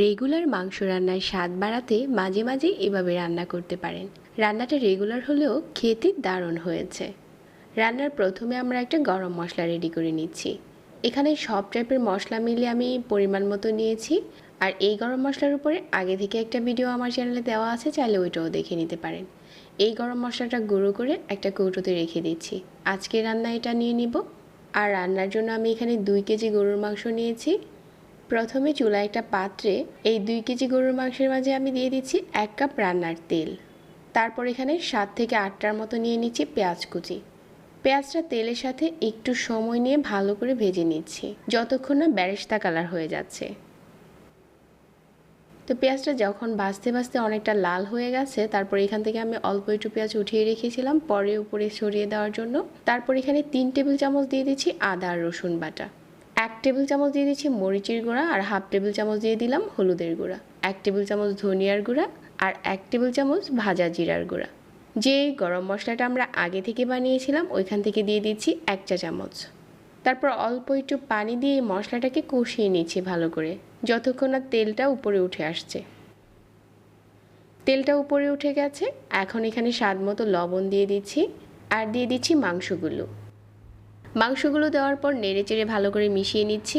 Regular মাংস রান্নার স্বাদ বাড়াতে মাঝে মাঝে এভাবে রান্না করতে পারেন। রান্নাটা রেগুলার হলেও খেতে দারুণ হয়েছে। রান্নার প্রথমে আমরা একটা গরম মশলা রেডি করে নিচ্ছি। এখানে সব টাইপের মশলা মিলিয়ে আমি পরিমাণ মতো নিয়েছি। আর এই গরম মশলার উপরে আগে থেকে একটা ভিডিও আমার চ্যানেলে দেওয়া আছে, চাইলে ওইটাও দেখে নিতে পারেন। এই গরম মশলাটা গুঁড়ো করে একটা কৌটোতে রেখে দিচ্ছি। আজকে রান্না এটা নিয়ে নিব। আর রান্নার জন্য আমি এখানে দুই কেজি গরুর মাংস নিয়েছি। প্রথমে চুলায় একটা পাত্রে এই দুই কেজি গরুর মাংসের মাঝে আমি দিয়ে দিচ্ছি এক কাপ রান্নার তেল। তারপর এখানে সাত থেকে আটটার মতো নিয়ে নিচ্ছি পেঁয়াজ কুচি। পেঁয়াজটা তেলের সাথে একটু সময় নিয়ে ভালো করে ভেজে নিচ্ছি, যতক্ষণ না ব্যারেস্তা কালার হয়ে যাচ্ছে। তো পেঁয়াজটা যখন ভাজতে ভাজতে অনেকটা লাল হয়ে গেছে, তারপর এখান থেকে আমি অল্প একটু পেঁয়াজ উঠিয়ে রেখেছিলাম, পরে উপরে ছড়িয়ে দেওয়ার জন্য। তারপর এখানে তিন টেবিল চামচ দিয়ে দিচ্ছি আদা আর রসুন বাটা। এক টেবিল চামচ দিয়ে দিচ্ছি মরিচের গুঁড়া আর হাফ টেবিল চামচ দিয়ে দিলাম হলুদের গুঁড়া, এক টেবিল চামচ ধনিয়ার গুঁড়া আর এক টেবিল চামচ ভাজা জিরার গুঁড়া। যে গরম মশলাটা আমরা আগে থেকে বানিয়েছিলাম, ওইখান থেকে দিয়ে দিচ্ছি এক চা চামচ। তারপর অল্প একটু পানি দিয়ে মশলাটাকে কষিয়ে নিচ্ছি ভালো করে, যতক্ষণ না তেলটা উপরে উঠে আসছে। তেলটা উপরে উঠে গেছে, এখন এখানে স্বাদ মতো লবণ দিয়ে দিচ্ছি আর দিয়ে দিচ্ছি মাংসগুলো। মাংসগুলো দেওয়ার পর নেড়ে চেড়ে ভালো করে মিশিয়ে নিচ্ছি।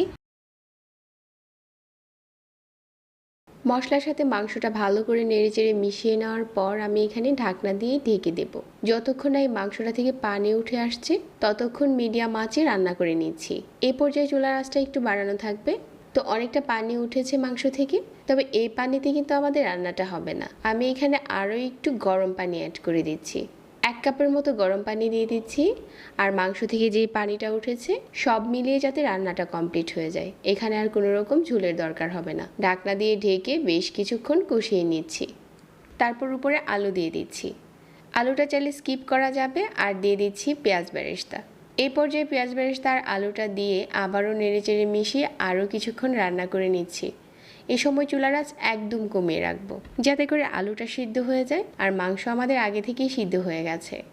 মশলার সাথে মাংসটা ভালো করে নেড়ে চেড়ে মিশিয়ে নেওয়ার পর আমি এখানে ঢাকনা দিয়ে ঢেকে দেব। যতক্ষণ এই মাংসটা থেকে পানি উঠে আসছে, ততক্ষণ মিডিয়াম আঁচে রান্না করে নিচ্ছি। এই পর্যায়ে চুলার আঁচটা একটু বাড়ানো থাকবে। তো অনেকটা পানি উঠেছে মাংস থেকে, তবে এই পানিতে কিন্তু আমাদের রান্নাটা হবে না। আমি এখানে আরও একটু গরম পানি অ্যাড করে দিচ্ছি। এক কাপের মতো গরম পানি দিয়ে দিচ্ছি আর মাংস থেকে যেই পানিটা উঠেছে সব মিলিয়ে যাতে রান্নাটা কমপ্লিট হয়ে যায়। এখানে আর কোনো রকম ঝুলের দরকার হবে না। ঢাকনা দিয়ে ঢেকে বেশ কিছুক্ষণ কষিয়ে নিচ্ছি। তারপর উপরে আলু দিয়ে দিচ্ছি। আলুটা চাইলে স্কিপ করা যাবে আর দিয়ে দিচ্ছি পেঁয়াজ বেরেস্তা এই পর্যায়ে পেঁয়াজ বেরেস্তা আর আলুটা দিয়ে আবারও নেড়েচেড়ে মিশিয়ে আরও কিছুক্ষণ রান্না করে নিচ্ছি। এ সময় চুলার আঁচ একদম কমিয়ে রাখব। যাতে করে আলুটা সিদ্ধ হয়ে যায় আর মাংস আমাদের আগে থেকেই সিদ্ধ হয়ে গেছে।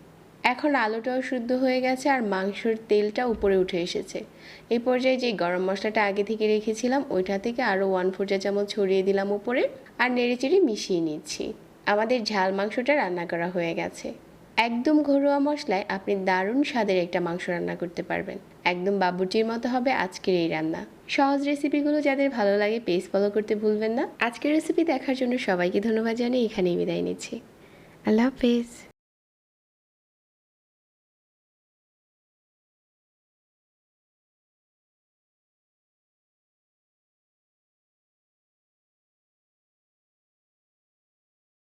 এখন আলুটাও শুদ্ধ হয়ে গেছে আর মাংসর তেলটা উপরে উঠে এসেছে। এই পর্যায়ে যে গরম মশলাটা আগে থেকে রেখেছিলাম, ওইটা থেকে আরও ওয়ান ফোর চা চামচ ছড়িয়ে দিলাম উপরে আর নেড়েচেড়ে মিশিয়ে নিচ্ছি। আমাদের ঝাল মাংসটা রান্না করা হয়ে গেছে। একদম ঘরোয়া মশলায় আপনি দারুণ স্বাদের একটা মাংস রান্না করতে পারবেন। একদম বাবুটির মতো হবে আজকের এই রান্না। সহজ রেসিপিগুলো যাদের ভালো লাগে পেজ ফলো করতে ভুলবেন না। আজকের রেসিপি দেখার জন্য সবাইকে ধন্যবাদ জানিয়ে এখানেই বিদায় নিচ্ছি। আল্লাহ হাফেজ।